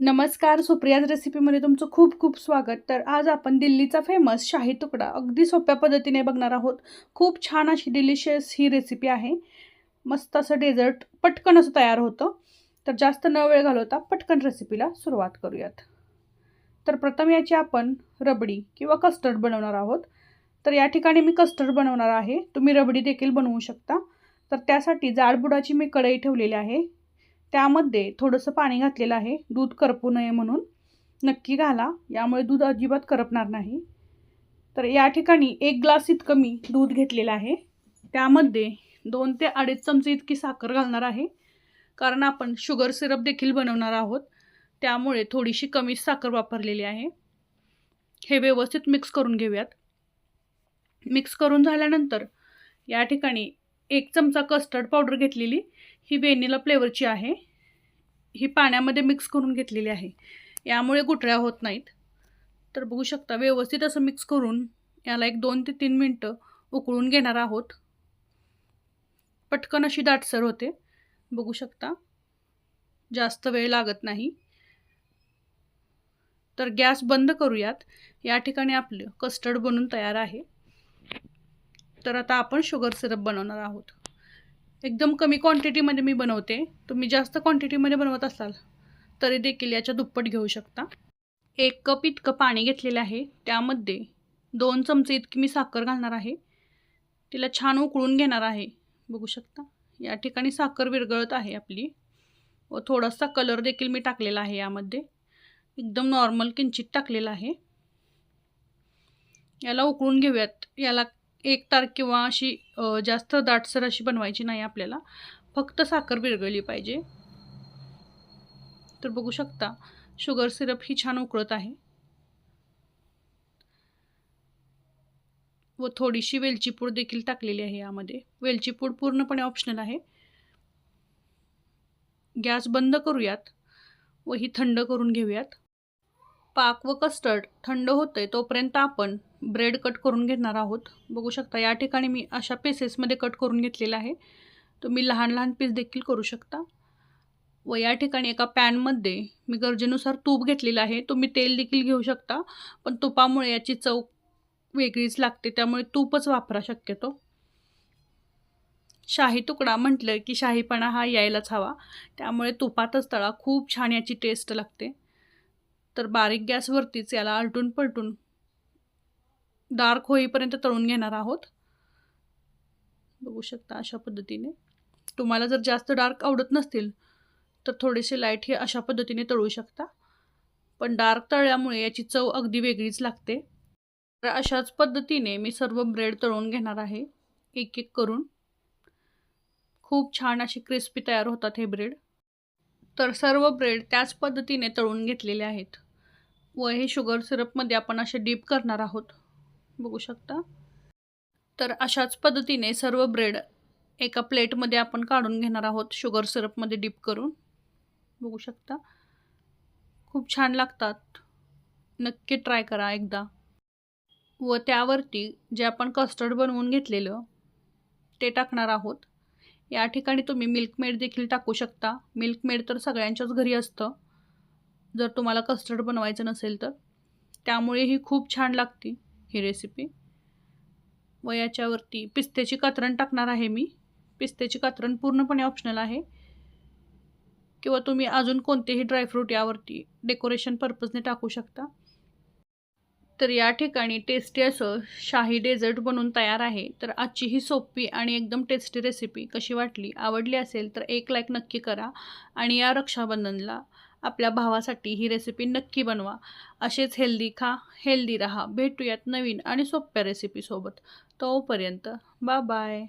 नमस्कार सुप्रियाज रेसिपीमध्ये तुमचं खूप खूप स्वागत. तर आज आपण दिल्लीचा फेमस शाही तुकडा अगदी सोप्या पद्धतीने बघणार आहोत. खूप छान अशी डिलिशियस ही रेसिपी आहे. मस्त असं डेझर्ट पटकन असं तयार होतं. तर जास्त न वेळ घालवता पटकन रेसिपीला सुरुवात करूयात. तर प्रथम याची आपण रबडी किंवा कस्टर्ड बनवणार आहोत. तर या ठिकाणी मी कस्टर्ड बनवणार आहे. तुम्ही रबडी देखील बनवू शकता. तर त्यासाठी जाडबुडाची मी कढई ठेवलेली आहे. त्यामध्ये थोडंसं पाणी घातलेलं आहे. दूध करपू नये म्हणून. नक्की घाला. यामुळे दूध अजिबात करपणार नाही. तर या ठिकाणी एक ग्लास इतकं मी दूध घेतलेलं आहे. त्यामध्ये दोन ते अडीच चमचे इतकी साखर घालणार आहे. कारण आपण शुगर सिरप देखील बनवणार आहोत. त्यामुळे थोडीशी कमी साखर वापरलेली आहे. हे व्यवस्थित मिक्स करून घेऊयात. मिक्स करून झाल्यानंतर या ठिकाणी एक चमचा कस्टर्ड पावडर घेतलेली. ही वेनिला फ्लेवरची आहे. ही पाण्यामध्ये मिक्स करून घेतलेली आहे. यामुळे गुठळ्या होत नाहीत. तर बघू शकता व्यवस्थित असं मिक्स करून याला एक दोन ते तीन मिनटं उकळून घेणार आहोत. पटकन अशी दाटसर होते. बघू शकता जास्त वेळ लागत नाही. तर गॅस बंद करूयात. या ठिकाणी आपलं कस्टर्ड बनून तयार आहे. तर आता आपण शुगर सिरप बनवणार आहोत. एकदम कमी क्वांटिटीमध्ये मी बनवते. तुम्ही जास्त क्वांटिटीमध्ये बनवत असाल तरी देखील याच्या दुप्पट घेऊ शकता. एक कप इतकं पाणी घेतलेलं आहे. त्यामध्ये दोन चमचे इतकी मी साखर घालणार आहे. तिला छान उकळून घेणार आहे. बघू शकता. या ठिकाणी साखर विरघळत आहे आपली. व थोडासा कलर देखील मी टाकलेला आहे यामध्ये. एकदम नॉर्मल किंचित टाकलेला आहे. याला उकळून घेऊयात. याला एक तार किंवा अशी जास्त दाटसर अशी बनवायची नाही आपल्याला. फक्त साखर विरघळली पाहिजे. तर बघू शकता शुगर सिरप ही छान उकळत आहे. व थोडीशी वेलची पूड देखील टाकलेली आहे यामध्ये. वेलची पूड पूर्णपणे ऑप्शनल आहे. गॅस बंद करूयात व ही थंड करून घेऊयात. पाक व कस्टर्ड थंड होतं तोपर्यंत आपण ब्रेड कट करून घेणार आहोत. बघू शकता या ठिकाणी मी अशा पीसेसमध्ये कट करून घेतलेला आहे. तुम्ही लहान लहान पीस देखील करू शकता. व या ठिकाणी एका पॅनमध्ये मी गरजेनुसार तूप घेतलेलं आहे. तुम्ही तेल देखील घेऊ शकता पण तुपामुळे याची चव वेगळीच लागते त्यामुळे तूपच वापरा शक्यतो. शाही तुकडा म्हटलं की शाहीपणा हा यायलाच हवा. त्यामुळे तुपातच तळा खूप छान याची टेस्ट लागते. तर बारीक गॅसवरतीच याला आलटून पलटून डार्क होईपर्यंत तळून घेणार आहोत. बघू शकता अशा पद्धतीने. तुम्हाला जर जास्त डार्क आवडत नसतील तर थोडेसे लाइट हे अशा पद्धतीने तळू शकता. पण डार्क तळल्यामुळे याची चव अगदी वेगळीच लागते. तर अशाच पद्धतीने मी सर्व ब्रेड तळून घेणार आहे एक एक करून. खूप छान अशी क्रिस्पी तयार होतात हे ब्रेड तर सर्व ब्रेड त्याच पद्धतीने तळून घेतलेले आहेत. व हे शुगर सिरपमध्ये आपण असे डीप करणार आहोत. बघू शकता. तर अशाच पद्धतीने सर्व ब्रेड एका प्लेटमध्ये आपण काढून घेणार आहोत शुगर सिरपमध्ये डीप करून. बघू शकता. खूप छान लागतात. नक्की ट्राय करा एकदा. व त्यावरती जे आपण कस्टर्ड बनवून घेतलेलं ते टाकणार आहोत. या ठिकाणी तुम्ही मिल्कमेड देखील टाकू शकता. मिल्कमेड तर सगळ्यांच्याच घरी असतं. जर तुम्हाला कस्टर्ड बनवायचं नसेल तर. त्यामुळे ही खूप छान लागते. ही रेसिपी व याच्यावरती पिस्त्याची कातरण टाकणार आहे मी. पिस्त्याची कातरण पूर्णपणे ऑप्शनल आहे. किंवा तुम्ही अजून कोणतेही ड्रायफ्रूट यावरती डेकोरेशन पर्पजने टाकू शकता. तर या ठिकाणी टेस्टी असं शाही डेझर्ट बनून तयार आहे. तर आजची ही सोपी आणि एकदम टेस्टी रेसिपी कशी वाटली आवडली असेल तर एक लाईक नक्की करा. आणि या रक्षाबंधनला आपल्या भावासाठी ही रेसिपी नक्की बनवा. असेच हेल्दी खा हेल्दी राहा. भेटूयात नवीन आणि सोप्या रेसिपीसोबत तोपर्यंत बा बाय